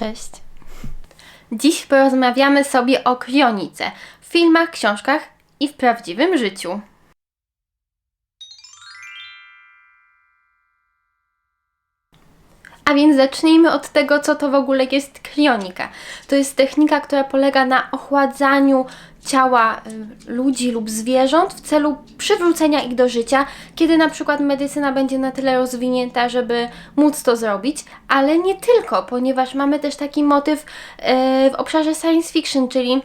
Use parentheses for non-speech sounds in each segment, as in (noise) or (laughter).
Cześć. Dziś porozmawiamy sobie o kryonice w filmach, książkach i w prawdziwym życiu. A więc zacznijmy od tego, co to w ogóle jest krionika. To jest technika, która polega na ochładzaniu ciała y, ludzi lub zwierząt w celu przywrócenia ich do życia, kiedy na przykład medycyna będzie na tyle rozwinięta, żeby móc to zrobić, ale nie tylko, ponieważ mamy też taki motyw y, w obszarze science fiction, czyli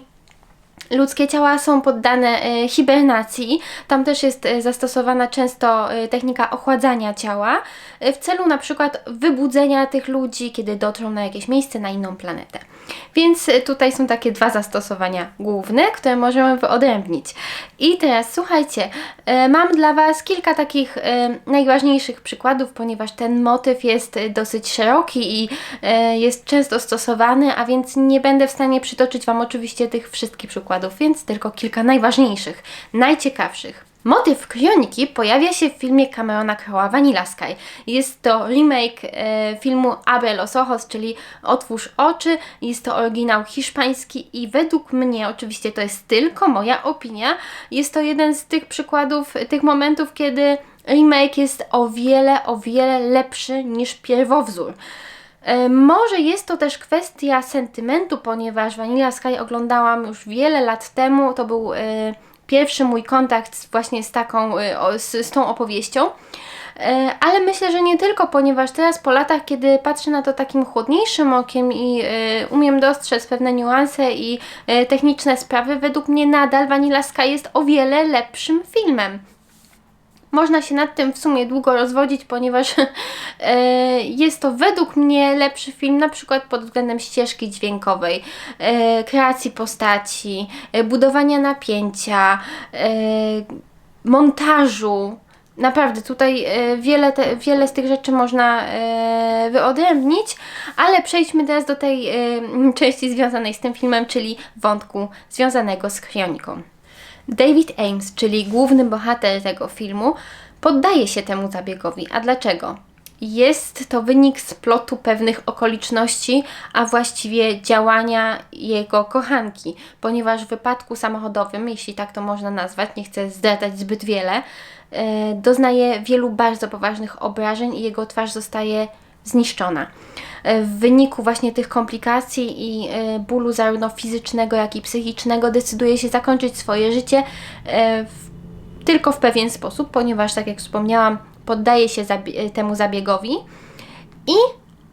Ludzkie ciała są poddane e, hibernacji. Tam też jest e, zastosowana często e, technika ochładzania ciała w celu na przykład wybudzenia tych ludzi, kiedy dotrą na jakieś miejsce, na inną planetę. Więc tutaj są takie dwa zastosowania główne, które możemy wyodrębnić. I teraz słuchajcie, mam dla Was kilka takich najważniejszych przykładów, ponieważ ten motyw jest dosyć szeroki i jest często stosowany, a więc nie będę w stanie przytoczyć Wam oczywiście tych wszystkich przykładów, więc tylko kilka najważniejszych, najciekawszych. Motyw krioniki pojawia się w filmie Camerona Crowe'a Vanilla Sky. Jest to remake e, filmu Abre los ojos, czyli Otwórz oczy. Jest to oryginał hiszpański i według mnie, oczywiście to jest tylko moja opinia, jest to jeden z tych przykładów, tych momentów, kiedy remake jest o wiele, o wiele lepszy niż pierwowzór. E, Może jest to też kwestia sentymentu, ponieważ Vanilla Sky oglądałam już wiele lat temu. To był e, pierwszy mój kontakt właśnie z taką, e, z, z tą opowieścią. Ale myślę, że nie tylko, ponieważ teraz po latach, kiedy patrzę na to takim chłodniejszym okiem i umiem dostrzec pewne niuanse i techniczne sprawy, według mnie nadal Vanilla Sky jest o wiele lepszym filmem. Można się nad tym w sumie długo rozwodzić, ponieważ (laughs) e, jest to według mnie lepszy film, na przykład pod względem ścieżki dźwiękowej, e, kreacji postaci, e, budowania napięcia, montażu. Naprawdę, tutaj wiele, te, wiele z tych rzeczy można wyodrębnić, ale przejdźmy teraz do tej (laughs) części związanej z tym filmem, czyli wątku związanego z kroniką. David Ames, czyli główny bohater tego filmu, poddaje się temu zabiegowi. A dlaczego? Jest to wynik splotu pewnych okoliczności, a właściwie działania jego kochanki, ponieważ w wypadku samochodowym, jeśli tak to można nazwać, nie chcę zdradzać zbyt wiele, e, doznaje wielu bardzo poważnych obrażeń i jego twarz zostaje zniszczona. E, W wyniku właśnie tych komplikacji i e, bólu zarówno fizycznego, jak i psychicznego decyduje się zakończyć swoje życie e, w, tylko w pewien sposób, ponieważ tak jak wspomniałam, poddaje się temu zabiegowi i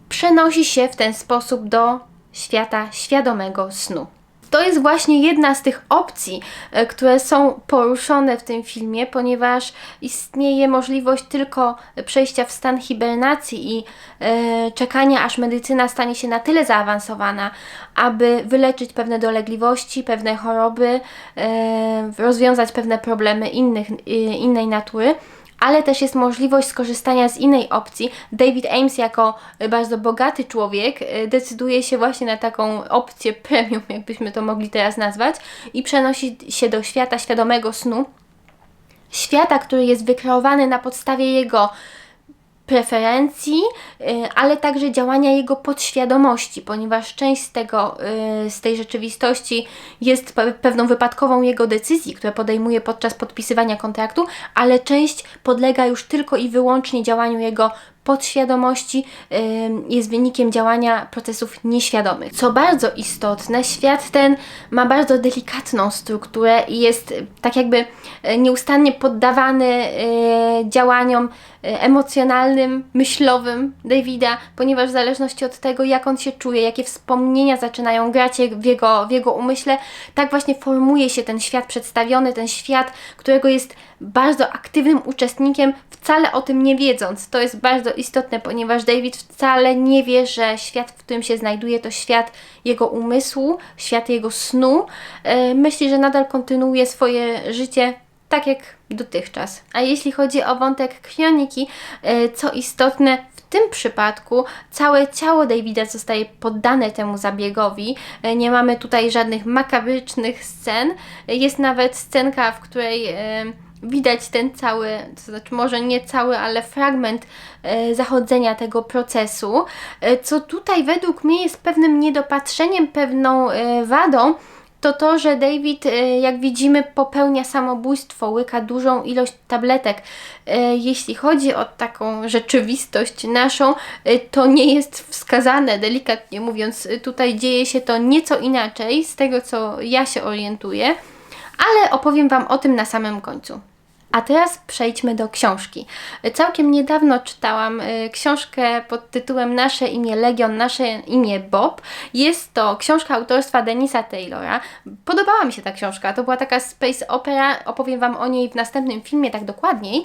przenosi się w ten sposób do świata świadomego snu. To jest właśnie jedna z tych opcji, e, które są poruszone w tym filmie, ponieważ istnieje możliwość tylko przejścia w stan hibernacji i e, czekania, aż medycyna stanie się na tyle zaawansowana, aby wyleczyć pewne dolegliwości, pewne choroby, e, rozwiązać pewne problemy innych, innej natury ale też jest możliwość skorzystania z innej opcji. David Ames, jako bardzo bogaty człowiek, y, decyduje się właśnie na taką opcję premium, jakbyśmy to mogli teraz nazwać, i przenosi się do świata świadomego snu. Świata, który jest wykreowany na podstawie jego preferencji, y, ale także działania jego podświadomości, ponieważ część z tego, y, z tej rzeczywistości jest pe- pewną wypadkową jego decyzji, które podejmuje podczas podpisywania kontraktu, ale część podlega już tylko i wyłącznie działaniu jego podświadomości, jest wynikiem działania procesów nieświadomych. Co bardzo istotne, świat ten ma bardzo delikatną strukturę i jest y, tak jakby y, nieustannie poddawany y, działaniom emocjonalnym, myślowym Davida, ponieważ w zależności od tego, jak on się czuje, jakie wspomnienia zaczynają grać w jego, w jego umyśle, tak właśnie formuje się ten świat przedstawiony, ten świat, którego jest bardzo aktywnym uczestnikiem, wcale o tym nie wiedząc. To jest bardzo istotne, ponieważ David wcale nie wie, że świat, w którym się znajduje, to świat jego umysłu, świat jego snu. E, Myśli, że nadal kontynuuje swoje życie tak jak dotychczas. A jeśli chodzi o wątek kroniki, e, co istotne, w tym przypadku całe ciało Davida zostaje poddane temu zabiegowi. E, Nie mamy tutaj żadnych makabrycznych scen. Jest nawet scenka, w której widać ten cały, to znaczy może nie cały, ale fragment e, zachodzenia tego procesu, e, co tutaj według mnie jest pewnym niedopatrzeniem, pewną e, wadą, to to, że David, jak widzimy, popełnia samobójstwo, łyka dużą ilość tabletek. Jeśli chodzi o taką rzeczywistość naszą, to nie jest wskazane, delikatnie mówiąc. Tutaj dzieje się to nieco inaczej, z tego co ja się orientuję, ale opowiem Wam o tym na samym końcu. A teraz przejdźmy do książki. Całkiem niedawno czytałam y, książkę pod tytułem Nasze imię Legion, nasze imię Bob. Jest to książka autorstwa Denisa Taylora. Podobała mi się ta książka. To była taka space opera. Opowiem Wam o niej w następnym filmie tak dokładniej.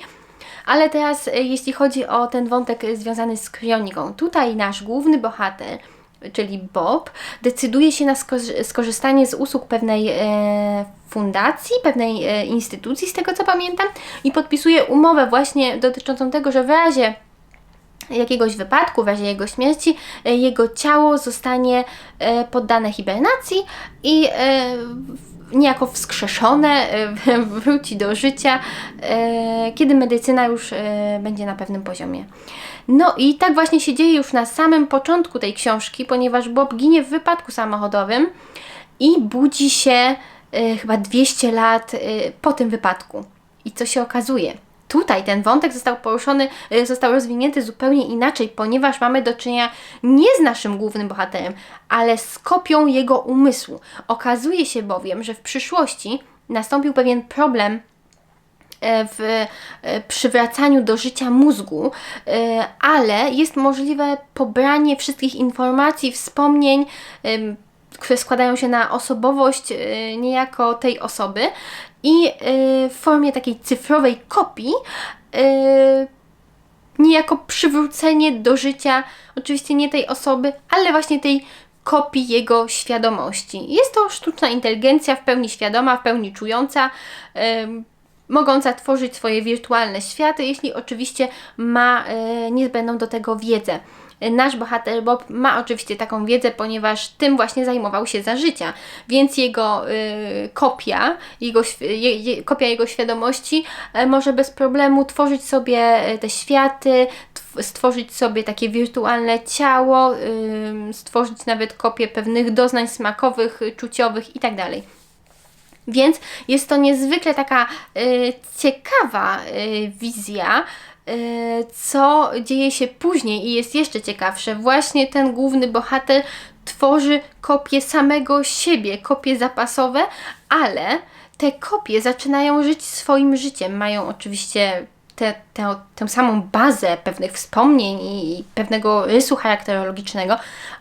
Ale teraz, y, jeśli chodzi o ten wątek y, związany z kroniką, tutaj nasz główny bohater, czyli Bob, decyduje się na skorzy- skorzystanie z usług pewnej e, fundacji, pewnej e, instytucji, z tego co pamiętam, i podpisuje umowę właśnie dotyczącą tego, że w razie jakiegoś wypadku, w razie jego śmierci, e, jego ciało zostanie poddane hibernacji i niejako wskrzeszone, e, (laughs) wróci do życia, e, kiedy medycyna już e, będzie na pewnym poziomie. No i tak właśnie się dzieje już na samym początku tej książki, ponieważ Bob ginie w wypadku samochodowym i budzi się chyba 200 lat po tym wypadku. I co się okazuje? Tutaj ten wątek został poruszony, e, został rozwinięty zupełnie inaczej, ponieważ mamy do czynienia nie z naszym głównym bohaterem, ale z kopią jego umysłu. Okazuje się bowiem, że w przyszłości nastąpił pewien problem e, w e, przywracaniu do życia mózgu, ale jest możliwe pobranie wszystkich informacji, wspomnień, które składają się na osobowość e, niejako tej osoby i e, w formie takiej cyfrowej kopii e, niejako przywrócenie do życia, oczywiście nie tej osoby, ale właśnie tej kopii jego świadomości. Jest to sztuczna inteligencja w pełni świadoma, w pełni czująca, mogąca tworzyć swoje wirtualne światy, jeśli oczywiście ma niezbędną do tego wiedzę. Nasz bohater Bob ma oczywiście taką wiedzę, ponieważ tym właśnie zajmował się za życia, więc jego y, kopia, jego, je, je, kopia jego świadomości e, może bez problemu tworzyć sobie e, te światy, tw- stworzyć sobie takie wirtualne ciało, ym, stworzyć nawet kopię pewnych doznań smakowych, y, czuciowych itd. Więc jest to niezwykle taka y, ciekawa y, wizja, y, co dzieje się później i jest jeszcze ciekawsze. Właśnie ten główny bohater tworzy kopie samego siebie, kopie zapasowe, ale te kopie zaczynają żyć swoim życiem. Mają oczywiście tę tę tę samą bazę pewnych wspomnień i pewnego rysu charakterologicznego,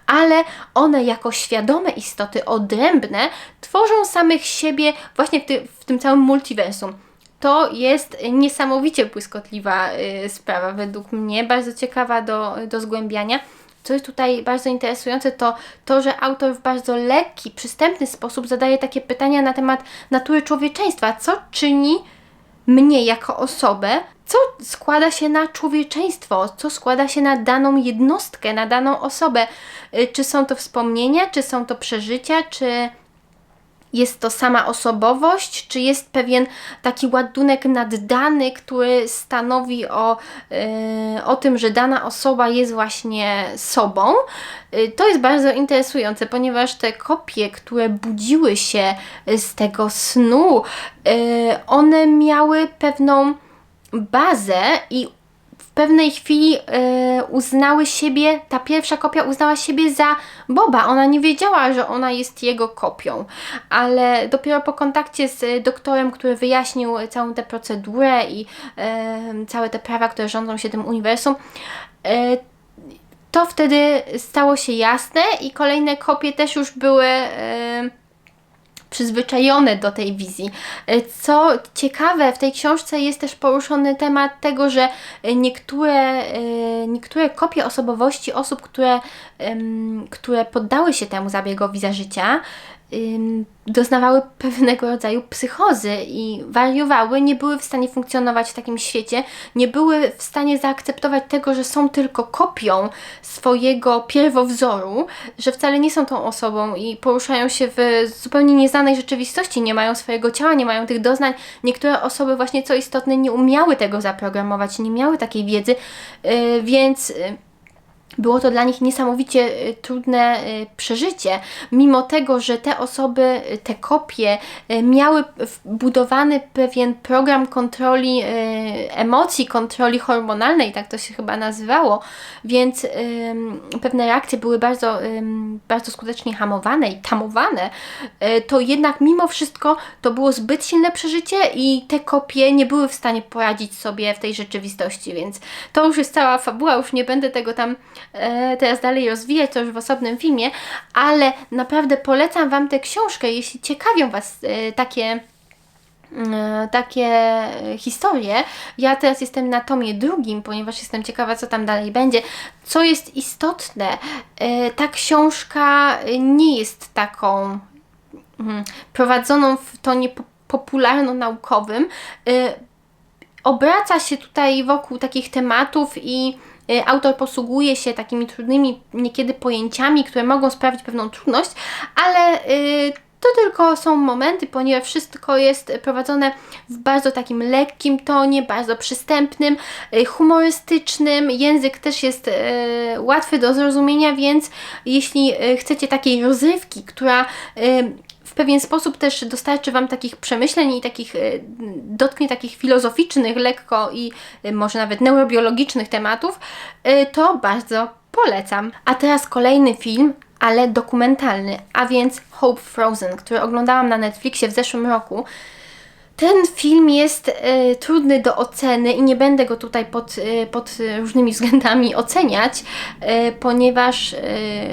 ale one jako świadome istoty odrębne tworzą samych siebie właśnie w, ty, w tym całym multiversum. To jest niesamowicie błyskotliwa y, sprawa według mnie, bardzo ciekawa do, do zgłębiania. Co jest tutaj bardzo interesujące, to to, że autor w bardzo lekki, przystępny sposób zadaje takie pytania na temat natury człowieczeństwa. Co czyni mnie jako osobę, co składa się na człowieczeństwo, co składa się na daną jednostkę, na daną osobę. Y, Czy są to wspomnienia, czy są to przeżycia, czy jest to sama osobowość, czy jest pewien taki ładunek naddany, który stanowi o, yy, o tym, że dana osoba jest właśnie sobą. Yy, to jest bardzo interesujące, ponieważ te kopie, które budziły się z tego snu, yy, one miały pewną bazę i pewnej chwili e, uznały siebie, ta pierwsza kopia uznała siebie za Boba. Ona nie wiedziała, że ona jest jego kopią, ale dopiero po kontakcie z doktorem, który wyjaśnił całą tę procedurę i całe te prawa, które rządzą się tym uniwersum, e, to wtedy stało się jasne i kolejne kopie też już były. Przyzwyczajone do tej wizji. E, Co ciekawe, w tej książce jest też poruszony temat tego, że e, niektóre, e, niektóre kopie osobowości osób, które, które poddały się temu zabiegowi za życia, doznawały pewnego rodzaju psychozy i wariowały, nie były w stanie funkcjonować w takim świecie, nie były w stanie zaakceptować tego, że są tylko kopią swojego pierwowzoru, że wcale nie są tą osobą i poruszają się w zupełnie nieznanej rzeczywistości, nie mają swojego ciała, nie mają tych doznań. Niektóre osoby właśnie, co istotne, nie umiały tego zaprogramować, nie miały takiej wiedzy, yy, więc... Było to dla nich niesamowicie y, trudne y, przeżycie, mimo tego, że te osoby, y, te kopie miały wbudowany pewien program kontroli emocji, kontroli hormonalnej, tak to się chyba nazywało, więc pewne reakcje były bardzo, bardzo skutecznie hamowane i tamowane, to jednak mimo wszystko to było zbyt silne przeżycie i te kopie nie były w stanie poradzić sobie w tej rzeczywistości, więc to już jest cała fabuła, już nie będę tego tam teraz dalej rozwijać, to już w osobnym filmie, ale naprawdę polecam Wam tę książkę, jeśli ciekawią Was e, takie e, takie historie. Ja teraz jestem na tomie drugim, ponieważ jestem ciekawa, co tam dalej będzie. Co jest istotne, ta książka nie jest taką mm, prowadzoną w tonie popularno-naukowym. Obraca się tutaj wokół takich tematów i autor posługuje się takimi trudnymi niekiedy pojęciami, które mogą sprawić pewną trudność, ale y, to tylko są momenty, ponieważ wszystko jest prowadzone w bardzo takim lekkim tonie, bardzo przystępnym, y, humorystycznym. Język też jest łatwy do zrozumienia, więc jeśli chcecie takiej rozrywki, która pewien sposób też dostarczy Wam takich przemyśleń i takich, e, dotknie takich filozoficznych, lekko i e, może nawet neurobiologicznych tematów, e, to bardzo polecam. A teraz kolejny film, ale dokumentalny, a więc Hope Frozen, który oglądałam na Netflixie w zeszłym roku. Ten film jest y, trudny do oceny i nie będę go tutaj pod, y, pod różnymi względami oceniać, y, ponieważ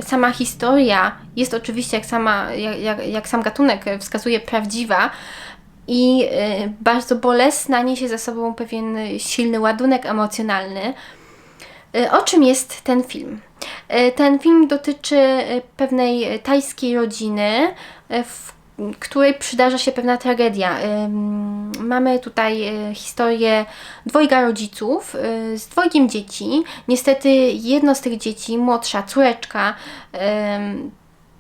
sama historia jest oczywiście, jak, sama, jak, jak, jak sam gatunek wskazuje, prawdziwa i bardzo bolesna, niesie za sobą pewien silny ładunek emocjonalny. O czym jest ten film? Ten film dotyczy pewnej tajskiej rodziny, w której przydarza się pewna tragedia. Mamy tutaj e, historię dwojga rodziców e, z dwojgiem dzieci. Niestety jedno z tych dzieci, młodsza córeczka,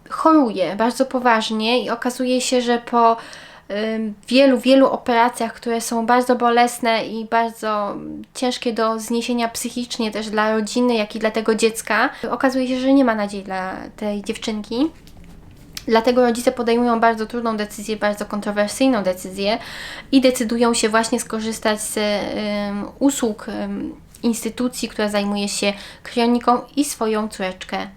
choruje bardzo poważnie i okazuje się, że po wielu, wielu operacjach, które są bardzo bolesne i bardzo ciężkie do zniesienia psychicznie też dla rodziny, jak i dla tego dziecka, okazuje się, że nie ma nadziei dla tej dziewczynki. Dlatego rodzice podejmują bardzo trudną decyzję, bardzo kontrowersyjną decyzję i decydują się właśnie skorzystać z usług instytucji, która zajmuje się kroniką i swoją córeczkę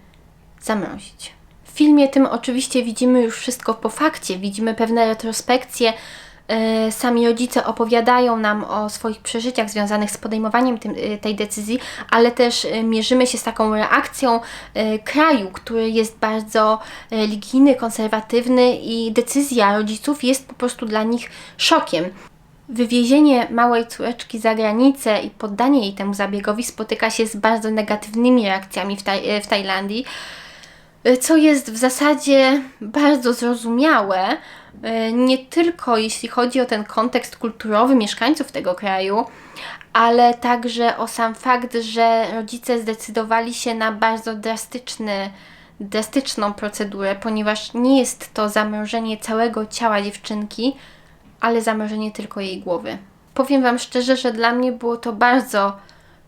zamrozić. W filmie tym oczywiście widzimy już wszystko po fakcie, widzimy pewne retrospekcje sami rodzice opowiadają nam o swoich przeżyciach związanych z podejmowaniem tym, e, tej decyzji, ale też e, mierzymy się z taką reakcją kraju, który jest bardzo religijny, konserwatywny i decyzja rodziców jest po prostu dla nich szokiem. Wywiezienie małej córeczki za granicę i poddanie jej temu zabiegowi spotyka się z bardzo negatywnymi reakcjami w, taj w Tajlandii, co jest w zasadzie bardzo zrozumiałe, E, nie tylko jeśli chodzi o ten kontekst kulturowy mieszkańców tego kraju, ale także o sam fakt, że rodzice zdecydowali się na bardzo drastyczny, drastyczną procedurę, ponieważ nie jest to zamrożenie całego ciała dziewczynki, ale zamrożenie tylko jej głowy. Powiem Wam szczerze, że dla mnie było to bardzo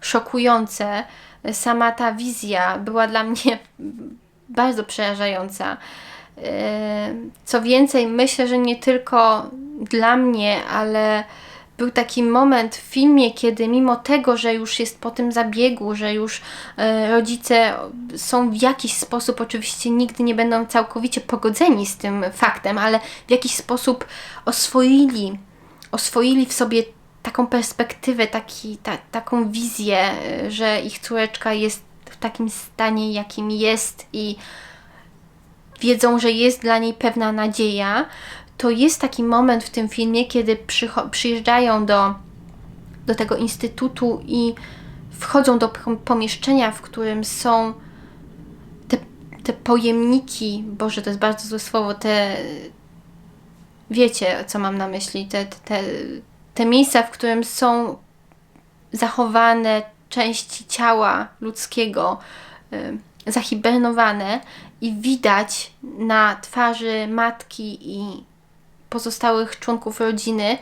szokujące. Sama ta wizja była dla mnie (laughs) bardzo przerażająca. Co więcej, myślę, że nie tylko dla mnie, ale był taki moment w filmie, kiedy mimo tego, że już jest po tym zabiegu, że już e, rodzice są w jakiś sposób, oczywiście nigdy nie będą całkowicie pogodzeni z tym faktem, ale w jakiś sposób oswoili, oswoili w sobie taką perspektywę, taki, ta, taką wizję, e, że ich córeczka jest w takim stanie, jakim jest i wiedzą, że jest dla niej pewna nadzieja, to jest taki moment w tym filmie, kiedy przyjeżdżają do, do tego instytutu i wchodzą do pomieszczenia, w którym są te, te pojemniki, Boże, to jest bardzo złe słowo, te wiecie, co mam na myśli, te, te, te miejsca, w którym są zachowane części ciała ludzkiego, y, zahibernowane i widać na twarzy matki i pozostałych członków rodziny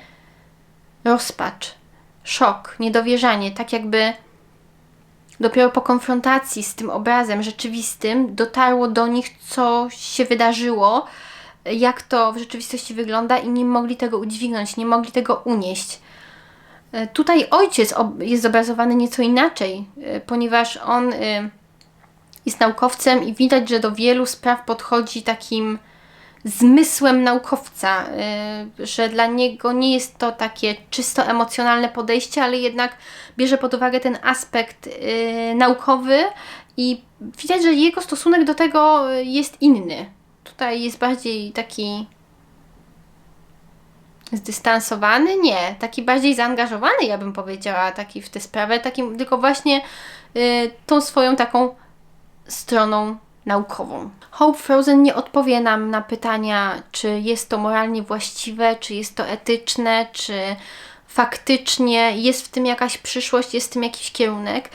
rozpacz, szok, niedowierzanie, tak jakby dopiero po konfrontacji z tym obrazem rzeczywistym dotarło do nich, co się wydarzyło, jak to w rzeczywistości wygląda i nie mogli tego udźwignąć, nie mogli tego unieść. E, Tutaj ojciec jest zobrazowany nieco inaczej, e, ponieważ on e, jest naukowcem i widać, że do wielu spraw podchodzi takim zmysłem naukowca, y, że dla niego nie jest to takie czysto emocjonalne podejście, ale jednak bierze pod uwagę ten aspekt y, naukowy i widać, że jego stosunek do tego y, jest inny. Tutaj jest bardziej taki zdystansowany, nie, taki bardziej zaangażowany, ja bym powiedziała, taki w tę sprawę, takim tylko właśnie tą swoją taką stroną naukową. Hope Frozen nie odpowie nam na pytania, czy jest to moralnie właściwe, czy jest to etyczne, czy faktycznie jest w tym jakaś przyszłość, jest w tym jakiś kierunek.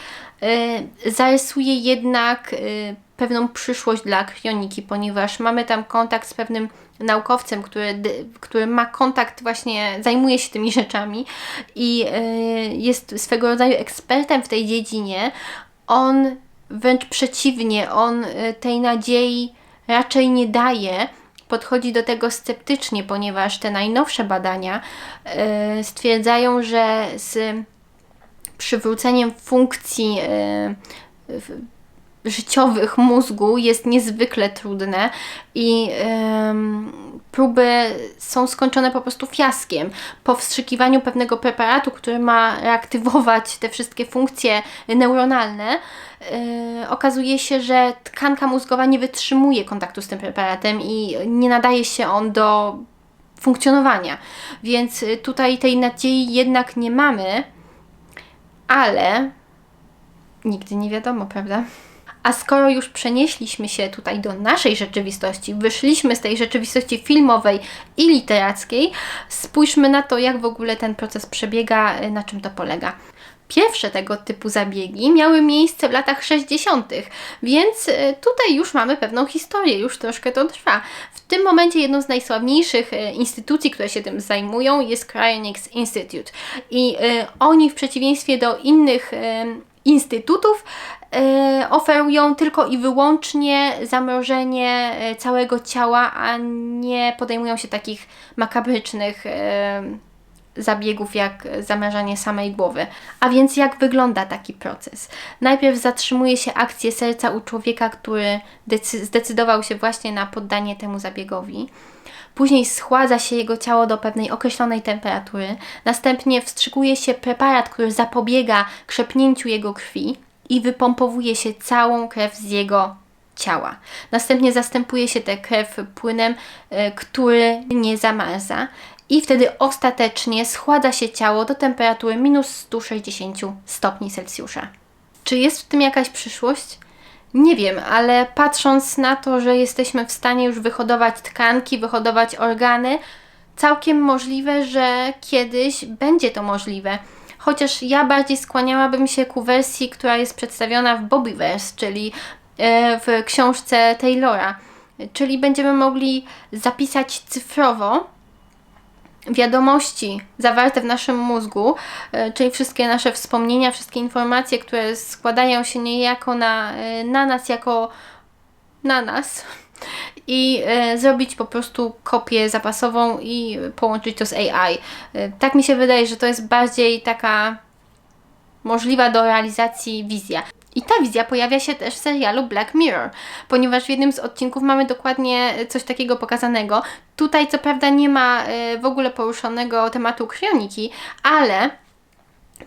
Yy, zarysuje jednak yy, pewną przyszłość dla krioniki, ponieważ mamy tam kontakt z pewnym naukowcem, który, który ma kontakt, właśnie zajmuje się tymi rzeczami i yy, jest swego rodzaju ekspertem w tej dziedzinie. On wręcz przeciwnie, on y, tej nadziei raczej nie daje. Podchodzi do tego sceptycznie, ponieważ te najnowsze badania y, stwierdzają, że z przywróceniem funkcji y, życiowych mózgu jest niezwykle trudne i próby są skończone po prostu fiaskiem. Po wstrzykiwaniu pewnego preparatu, który ma reaktywować te wszystkie funkcje neuronalne, e, okazuje się, że tkanka mózgowa nie wytrzymuje kontaktu z tym preparatem i nie nadaje się on do funkcjonowania. Więc y, tutaj tej nadziei jednak nie mamy, ale nigdy nie wiadomo, prawda? A skoro już przenieśliśmy się tutaj do naszej rzeczywistości, wyszliśmy z tej rzeczywistości filmowej i literackiej, spójrzmy na to, jak w ogóle ten proces przebiega, y, na czym to polega. Pierwsze tego typu zabiegi miały miejsce w latach 60., więc y, tutaj już mamy pewną historię, już troszkę to trwa. W tym momencie jedną z najsławniejszych y, instytucji, które się tym zajmują, jest Cryonics Institute. I oni w przeciwieństwie do innych instytutów e, oferują tylko i wyłącznie zamrożenie e, całego ciała, a nie podejmują się takich makabrycznych e, zabiegów jak zamrażanie samej głowy. A więc jak wygląda taki proces? Najpierw zatrzymuje się akcję serca u człowieka, który decy- zdecydował się właśnie na poddanie temu zabiegowi. Później schładza się jego ciało do pewnej określonej temperatury. Następnie wstrzykuje się preparat, który zapobiega krzepnięciu jego krwi i wypompowuje się całą krew z jego ciała. Następnie zastępuje się tę krew płynem, e, który nie zamarza i wtedy ostatecznie schładza się ciało do temperatury minus 160 stopni Celsjusza. Czy jest w tym jakaś przyszłość? Nie wiem, ale patrząc na to, że jesteśmy w stanie już wyhodować tkanki, wyhodować organy, całkiem możliwe, że kiedyś będzie to możliwe. Chociaż ja bardziej skłaniałabym się ku wersji, która jest przedstawiona w Bobbyverse, czyli e, w książce Taylora. Czyli będziemy mogli zapisać cyfrowo wiadomości zawarte w naszym mózgu, e, czyli wszystkie nasze wspomnienia, wszystkie informacje, które składają się niejako na, e, na nas jako na nas i e, zrobić po prostu kopię zapasową i połączyć to z AI. Tak mi się wydaje, że to jest bardziej taka możliwa do realizacji wizja. I ta wizja pojawia się też w serialu Black Mirror, ponieważ w jednym z odcinków mamy dokładnie coś takiego pokazanego. Tutaj co prawda nie ma e, w ogóle poruszonego tematu krioniki, ale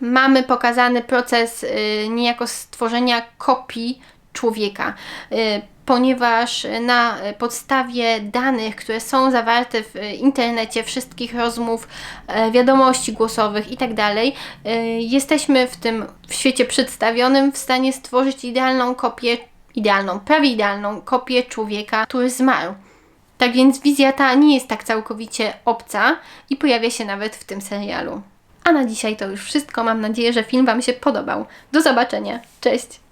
mamy pokazany proces y, niejako stworzenia kopii człowieka, ponieważ na podstawie danych, które są zawarte w internecie, wszystkich rozmów, e, wiadomości głosowych itd., y, jesteśmy w tym w świecie przedstawionym w stanie stworzyć idealną kopię idealną, prawie idealną kopię człowieka, który zmarł. Tak więc wizja ta nie jest tak całkowicie obca i pojawia się nawet w tym serialu. A na dzisiaj to już wszystko. Mam nadzieję, że film Wam się podobał. Do zobaczenia. Cześć!